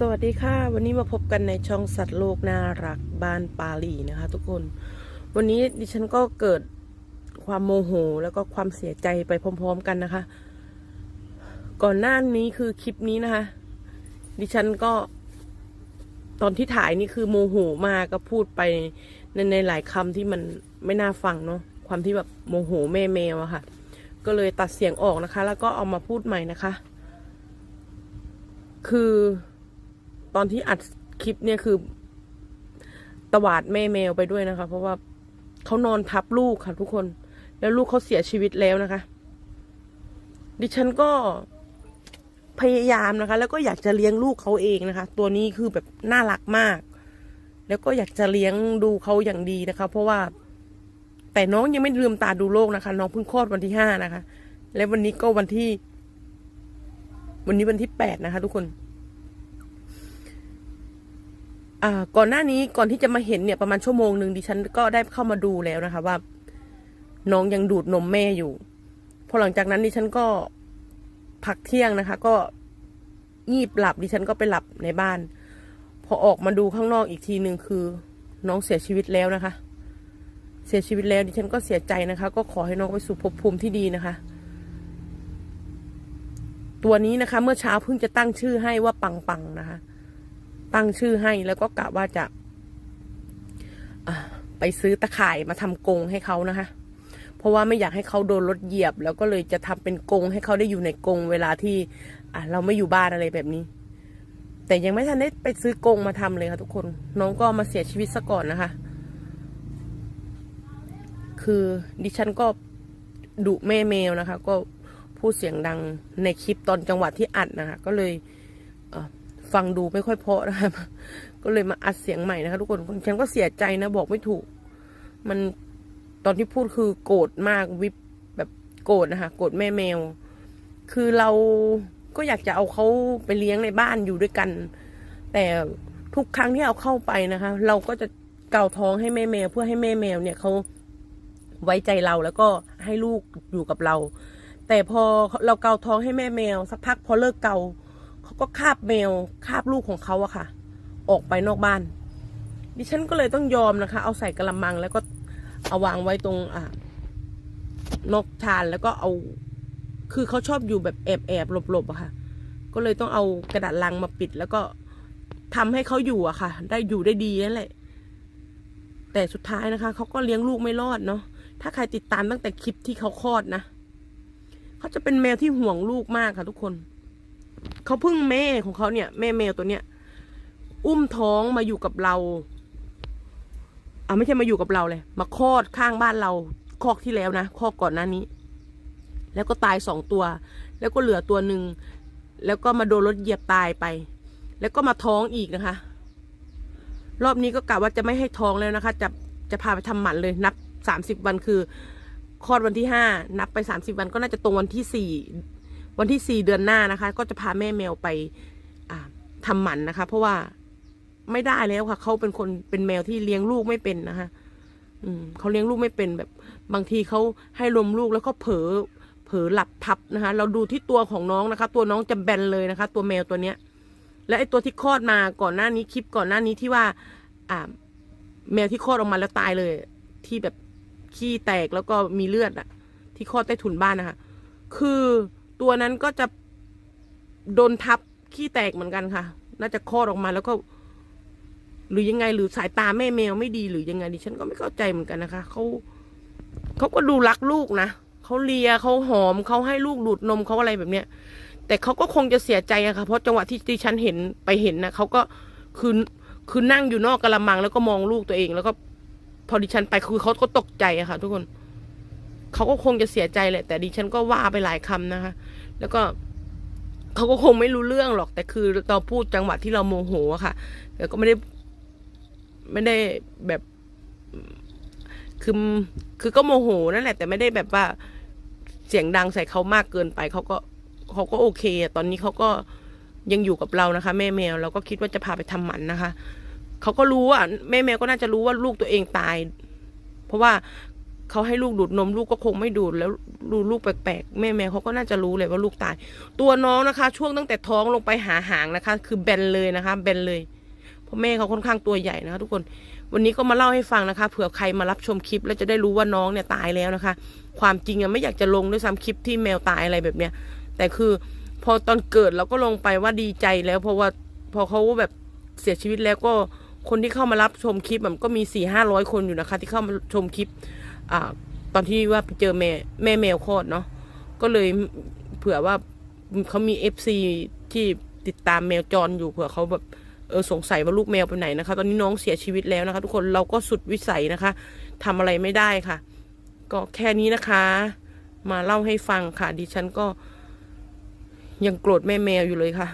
สวัสดีค่ะ วันนี้มาพบกันในช่องสัตว์โลกน่ารักบ้านปาลีนะคะ ทุกคน วันนี้ดิฉันก็เกิดความโมโหแล้วก็ความเสียใจไปพร้อมๆกันนะคะ ก่อนหน้านี้คือคลิปนี้นะคะ ดิฉันก็ ตอนที่ถ่ายนี่คือโมโหมากก็พูดไปในในหลายคำที่มันไม่น่าฟังเนาะความที่แบบโมโหแม่แมวอะค่ะ ก็เลยตัดเสียงออกนะคะ แล้วก็เอามาพูดใหม่นะคะ คือ ตอนที่อัดคลิปเนี่ยคือ ตวาดแม่แมวไปด้วยนะคะ เพราะว่าเขานอนทับลูกค่ะทุกคน แล้วลูกเขาเสียชีวิตแล้วนะคะ ดิฉันก็พยายามนะคะ แล้วก็อยากจะเลี้ยงลูกเขาเองนะคะ ตัวนี้คือแบบน่ารักมาก แล้วก็อยากจะเลี้ยงดูเขาอย่างดีนะคะ เพราะว่า แต่น้องยังไม่ลืมตาดูโลกนะคะ น้องเพิ่งคลอดวันที่ห้านะคะ และวันนี้ก็วันที่ วันนี้วันที่แปดนะคะ ทุกคน อ่า ก่อนหน้านี้ก่อนที่จะมาเห็นเนี่ยประมาณชั่วโมงหนึ่งดิฉันก็ได้เข้ามาดูแล้วนะคะ ว่า น้องยังดูดนมแม่อยู่ พอหลังจากนั้นดิฉันก็พักเที่ยงนะคะ ก็งีบหลับดิฉันก็ไปหลับในบ้าน พอออกมาดูข้างนอกอีกทีหนึ่งคือ น้องเสียชีวิตแล้วนะคะ เสียชีวิตแล้วดิฉันก็เสียใจนะคะ ก็ขอให้น้องไปสู่ภพภูมิที่ดีนะคะ ตัวนี้นะคะ เมื่อเช้าเพิ่งจะตั้งชื่อให้ว่าปังปังนะคะ ตั้งชื่อให้แล้วก็กะว่าจะไปซื้อตะข่ายมาทำกรงให้เขานะคะ เพราะว่าไม่อยากให้เขาโดนรถเหยียบ แล้วก็เลยจะทำเป็นกรงให้เขาได้อยู่ในกรงเวลาที่อ่าเราไม่อยู่บ้านอะไรแบบนี้ แต่ยังไม่ทันได้ไปซื้อกรงมาทำเลยค่ะทุกคน น้องก็มาเสียชีวิตซะก่อนนะคะ คือดิฉันก็ดุแม่แมวนะคะ ก็พูดเสียงดังในคลิปตอนจังหวะที่อัดนะคะ ก็เลยเฟังดูไม่ค่อยเพาะนะคะก็เลยมาอัดเสียงใหม่นะคะทุกคนฉันก็เสียใจนะบอกไม่ถูก มันตอนที่พูดคือโกรธมากวิบแบบโกรธนะคะโกรธแม่แมว คือเราก็อยากจะเอาเขาไปเลี้ยงในบ้านอยู่ด้วยกัน แต่ทุกครั้งที่เอาเข้าไปนะคะ เราก็จะเกาท้องให้แม่แมว เพื่อให้แม่แมวเนี่ยเขาไว้ใจเราแล้วก็ให้ลูกอยู่กับเรา แต่พอเราเกาท้องให้แม่แมว สักพักพอเลิกเกา เขาก็คาบแมวคาบลูกของเขาอะค่ะ ออกไปนอกบ้าน ดิฉันก็เลยต้องยอมนะคะ เอาใส่กระมังแล้วก็เอาวางไว้ตรงอ่านกชานแล้วก็เอา คือเขาชอบอยู่แบบแอบแอบหลบๆอะค่ะ ก็เลยต้องเอากระดาษลังมาปิด แล้วก็ทำให้เขาอยู่อะค่ะ ได้อยู่ได้ดีนั่นแหละแต่สุดท้ายนะคะเขาก็เลี้ยงลูกไม่รอดเนาะถ้าใครติดตามตั้งแต่คลิปที่เขาคลอดนะเขาจะเป็นแมวที่ห่วงลูกมากค่ะทุกคน เขาเพิ่งแม่ของเขาเนี่ย แม่แมวตัวเนี้ย อุ้มท้องมาอยู่กับเราอ่าไม่ใช่มาอยู่กับเราเลย มาคลอดข้างบ้านเราคอกที่แล้วนะคอกก่อนหน้านี้ แล้วก็ตายสองตัว แล้วก็เหลือตัวหนึ่งแล้วก็มาโดนรถเหยียบตายไป แล้วก็มาท้องอีกนะคะ รอบนี้ก็กะว่าจะไม่ให้ท้องแล้วนะคะ จะจะพาไปทำหมันเลยนับสามสิบวันคือคลอดวันที่ห้านับไปสามสิบวันก็น่าจะตรงวันที่สี่ วันที่สี่เดือนหน้านะคะ ก็จะพาแม่แมวไปอ่าทำหมันนะคะ เพราะว่าไม่ได้แล้วค่ะเขาเป็นคนเป็นแมวที่เลี้ยงลูกไม่เป็นนะคะอืมเขาเลี้ยงลูกไม่เป็นแบบ บางทีเขาให้ลมลูกแล้วก็เผลอเผลอหลับทับนะคะ เราดูที่ตัวของน้องนะคะ ตัวน้องจะแบนเลยนะคะ ตัวแมวตัวเนี้ย และไอตัวที่คลอดมาก่อนหน้านี้คลิปก่อนหน้านี้ที่ว่า อ่า แมวที่คลอดออกมาแล้วตายเลย ที่แบบขี้แตกแล้วก็มีเลือดอะที่คลอดใต้ถุนบ้านนะคะ คือ ตัวนั้นก็จะโดนทับขี้แตกเหมือนกันค่ะ น่าจะคลอดออกมาแล้วก็ หรือยังไงหรือสายตาแม่แมวไม่ดีหรือยังไงดิฉันก็ไม่เข้าใจเหมือนกันนะคะเขาเขาก็ดูรักลูกนะเขาเลียเขาหอมเขาให้ลูกดูดนมเขาอะไรแบบเนี้ย แต่เขาก็คงจะเสียใจอะค่ะเพราะจังหวะที่ดิฉันเห็นไปเห็นนะเขาก็คือคือนั่งอยู่นอกกระมังแล้วก็มองลูกตัวเอง แล้วก็ พอดิฉันไปคือเขาก็ตกใจอะค่ะ ทุกคนเขาก็คงจะเสียใจแหละแต่ดิฉันก็ว่าไปหลายคำนะคะ แล้วก็เขาก็คงไม่รู้เรื่องหรอก แต่คือเราพูดจังหวะที่เราโมโหอะค่ะแต่ก็ไม่ได้ ไม่ได้แบบคือคือก็โมโหนั่นแหละ แต่ไม่ได้แบบว่าเสียงดังใส่เขามากเกินไปเขาก็เขาก็โอเค ตอนนี้เขาก็ยังอยู่กับเรานะคะ แม่แมวเราก็คิดว่าจะพาไปทำหมันนะคะเขาก็รู้ว่าแม่แมวก็น่าจะรู้ว่าลูกตัวเองตาย เพราะว่า เขาให้ลูกดูดนมลูกก็คงไม่ดูดแล้วดูลูกแปลกๆแม่แมวเขาก็น่าจะรู้เลยว่าลูกตาย ตัวน้องนะคะ ช่วงตั้งแต่ท้องลงไปหาหางนะคะ คือแบนเลยนะคะ แบนเลยเพราะแม่เขาค่อนข้างตัวใหญ่นะคะทุกคนวันนี้ก็มาเล่าให้ฟังนะคะเผื่อใครมารับชมคลิป แล้วจะได้รู้ว่าน้องเนี่ยตายแล้วนะคะ ความจริงอะไม่อยากจะลงด้วยซ้ำคลิปที่แมวตายอะไรแบบเนี้ย แต่คือพอตอนเกิดเราก็ลงไปว่าดีใจแล้วเพราะว่าพอเขาแบบเสียชีวิตแล้วก็คนที่เข้ามารับชมคลิปมันก็มีสี่ห้าร้อยคนอยู่นะคะ ที่เข้ามาชมคลิป อ่า ตอนที่ว่าไปเจอแม่แม่แมวคลอดเนาะก็เลยเผื่อว่าเขามีเอฟซีที่ติดตามแมวจรอยู่เผื่อเขาแบบเออสงสัยว่าลูกแมวไปไหนนะคะ ตอนนี้น้องเสียชีวิตแล้วนะคะ ทุกคนเราก็สุดวิสัยนะคะทำอะไรไม่ได้ค่ะ ก็แค่นี้นะคะ มาเล่าให้ฟังค่ะ ดิฉันก็ยังโกรธแม่แมวอยู่เลยค่ะ